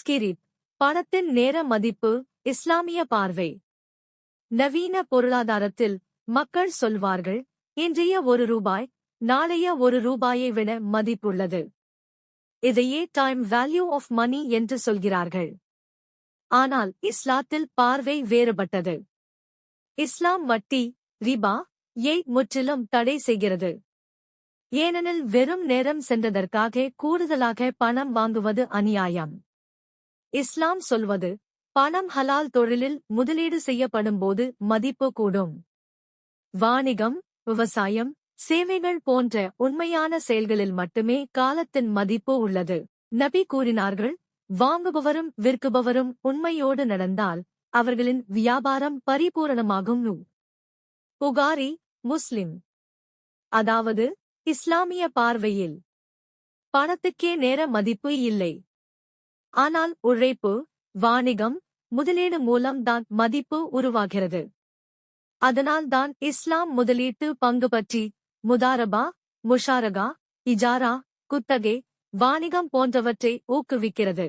ஸ்கிரிப் பணத்தின் நேர மதிப்பு இஸ்லாமிய பார்வை. நவீன பொருளாதாரத்தில் மக்கள் சொல்வார்கள் இன்றைய ஒரு ரூபாய் நாளைய ஒரு ரூபாயை விட மதிப்புள்ளது. இதையே டைம் வேல்யூ ஆஃப் மணி என்று சொல்கிறார்கள். ஆனால் இஸ்லாத்தில் பார்வை வேறுபட்டது. இஸ்லாம் வட்டி ரிபா ஏய் முற்றிலும் தடை செய்கிறது. ஏனெனில் வெறும் நேரம் சென்றதற்காக கூடுதலாக பணம் வாங்குவது அநியாயம். இஸ்லாம் சொல்வது பணம் ஹலால் தொழிலில் முதலீடு செய்யப்படும்போது மதிப்பு கூடும். வாணிகம் விவசாயம் சேவைகள் போன்ற உண்மையான செயல்களில் மட்டுமே காலத்தின் மதிப்பு உள்ளது. நபி கூறினார்கள் வாங்குபவரும் விற்குபவரும் உண்மையோடு நடந்தால் அவர்களின் வியாபாரம் பரிபூரணமாகும். புகாரி முஸ்லிம். அதாவது இஸ்லாமிய பார்வையில் பணத்துக்கே நேர மதிப்பு இல்லை. ஆனால் உழைப்பு வாணிகம் முதலீடு மூலம் தான் மதிப்பு உருவாகிறது. அதனால் தான் இஸ்லாம் முதலீட்டு பங்கு பற்றி முதாரபா முஷாரகா இஜாரா குத்தகை வாணிகம் போன்றவற்றை ஊக்குவிக்கிறது.